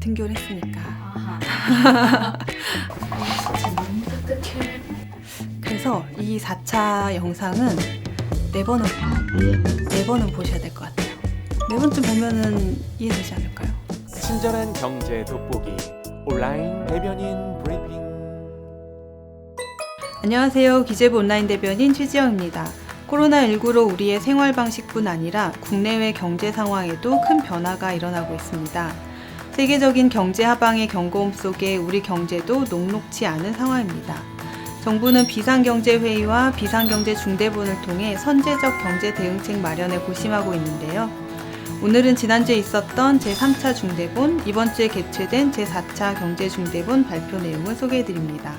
등교를 했으니까. 아하. 진짜 너무 똑똑해. 그래서 이 4차 영상은 네 번은 네 번은 보셔야 될 것 같아요. 네 번쯤 보면은 이해되지 않을까요? 친절한 경제 돋보기 온라인 대변인 브리핑 안녕하세요. 기재부 온라인 대변인 최지영입니다. 코로나19로 우리의 생활 방식뿐 아니라 국내외 경제 상황에도 큰 변화가 일어나고 있습니다. 세계적인 경제 하방의 경고음 속에 우리 경제도 녹록치 않은 상황입니다. 정부는 비상경제회의와 비상경제중대본을 통해 선제적 경제 대응책 마련에 고심하고 있는데요. 오늘은 지난주에 있었던 제3차 중대본, 이번 주에 개최된 제4차 경제중대본 발표 내용을 소개해 드립니다.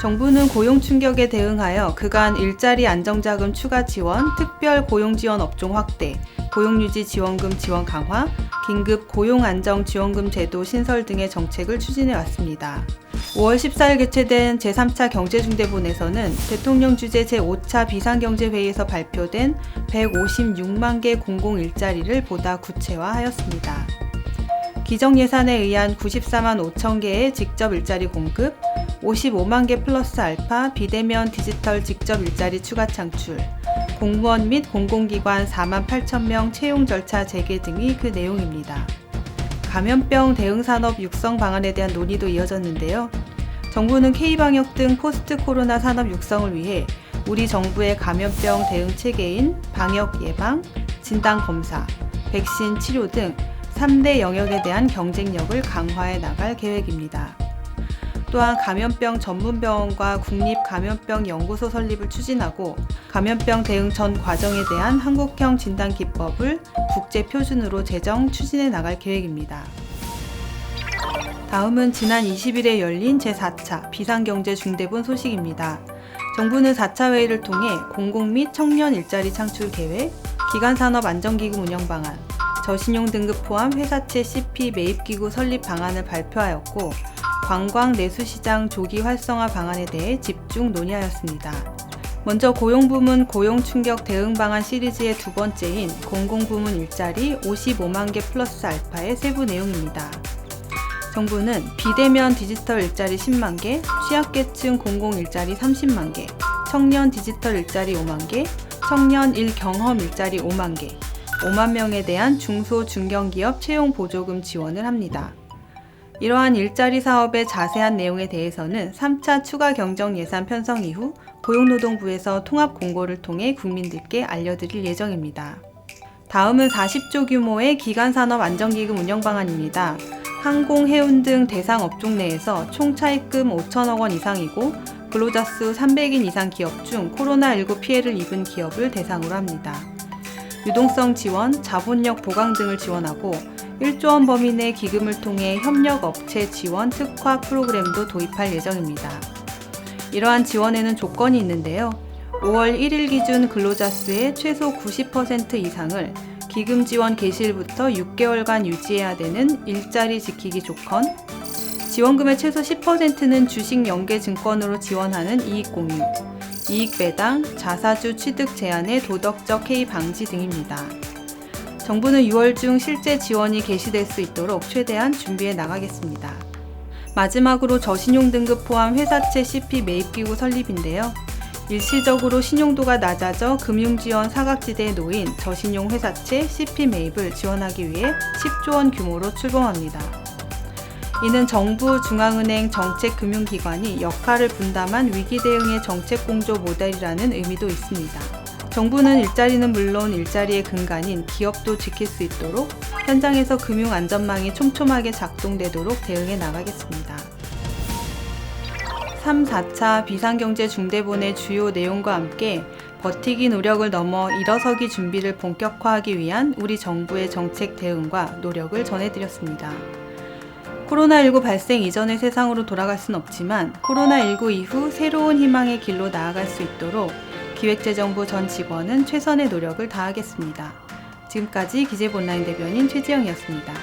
정부는 고용 충격에 대응하여 그간 일자리 안정자금 추가 지원, 특별 고용 지원 업종 확대, 고용유지 지원금 지원 강화, 긴급 고용 안정 지원금 제도 신설 등의 정책을 추진해 왔습니다. 5월 14일 개최된 제3차 경제중대본에서는 대통령 주재 제5차 비상경제회의에서 발표된 156만 개 공공 일자리를 보다 구체화하였습니다. 기정 예산에 의한 94만 5천 개의 직접 일자리 공급, 55만 개 플러스 알파 비대면 디지털 직접 일자리 추가 창출, 공무원 및 공공기관 4만 8천 명 채용 절차 재개 등이 그 내용입니다. 감염병 대응 산업 육성 방안에 대한 논의도 이어졌는데요. 정부는 K방역 등 포스트 코로나 산업 육성을 위해 우리 정부의 감염병 대응 체계인 방역 예방, 진단 검사, 백신 치료 등 3대 영역에 대한 경쟁력을 강화해 나갈 계획입니다. 또한 감염병 전문병원과 국립감염병연구소 설립을 추진하고 감염병 대응 전 과정에 대한 한국형 진단 기법을 국제 표준으로 제정 추진해 나갈 계획입니다. 다음은 지난 20일에 열린 제4차 비상경제 중대본 소식입니다. 정부는 4차 회의를 통해 공공 및 청년 일자리 창출 계획, 기간산업 안정기금 운영 방안, 저신용 등급 포함 회사채 CP 매입기구 설립 방안을 발표하였고, 관광 내수시장 조기 활성화 방안에 대해 집중 논의하였습니다. 먼저 고용부문 고용 충격 대응 방안 시리즈의 두 번째인 공공부문 일자리 55만 개 플러스 알파의 세부 내용입니다. 정부는 비대면 디지털 일자리 10만 개, 취약계층 공공 일자리 30만 개, 청년 디지털 일자리 5만 개, 청년 일 경험 일자리 5만 개, 5만 명에 대한 중소 중견기업 채용 보조금 지원을 합니다. 이러한 일자리 사업의 자세한 내용에 대해서는 3차 추가 경정 예산 편성 이후 고용노동부에서 통합 공고를 통해 국민들께 알려드릴 예정입니다. 다음은 40조 규모의 기간산업 안정기금 운영 방안입니다. 항공, 해운 등 대상 업종 내에서 총 차입금 5천억 원 이상이고 근로자 수 300인 이상 기업 중 코로나19 피해를 입은 기업을 대상으로 합니다. 유동성 지원, 자본력 보강 등을 지원하고 1조 원 범위 내 기금을 통해 협력 업체 지원 특화 프로그램도 도입할 예정입니다. 이러한 지원에는 조건이 있는데요. 5월 1일 기준 근로자 수의 최소 90% 이상을 기금 지원 개시일부터 6개월간 유지해야 되는 일자리 지키기 조건, 지원금의 최소 10%는 주식 연계 증권으로 지원하는 이익 공유, 이익 배당, 자사주 취득 제한의 도덕적 해이 방지 등입니다. 정부는 6월 중 실제 지원이 개시될 수 있도록 최대한 준비해 나가겠습니다. 마지막으로 저신용 등급 포함 회사채 CP 매입기구 설립인데요. 일시적으로 신용도가 낮아져 금융지원 사각지대에 놓인 저신용 회사채 CP 매입을 지원하기 위해 10조 원 규모로 출범합니다. 이는 정부, 중앙은행, 정책금융기관이 역할을 분담한 위기 대응의 정책 공조 모델이라는 의미도 있습니다. 정부는 일자리는 물론 일자리의 근간인 기업도 지킬 수 있도록 현장에서 금융 안전망이 촘촘하게 작동되도록 대응해 나가겠습니다. 3, 4차 비상경제 중대본의 주요 내용과 함께 버티기 노력을 넘어 일어서기 준비를 본격화하기 위한 우리 정부의 정책 대응과 노력을 전해드렸습니다. 코로나19 발생 이전의 세상으로 돌아갈 순 없지만 코로나19 이후 새로운 희망의 길로 나아갈 수 있도록 기획재정부 전 직원은 최선의 노력을 다하겠습니다. 지금까지 기재부 온라인 대변인 최지영이었습니다.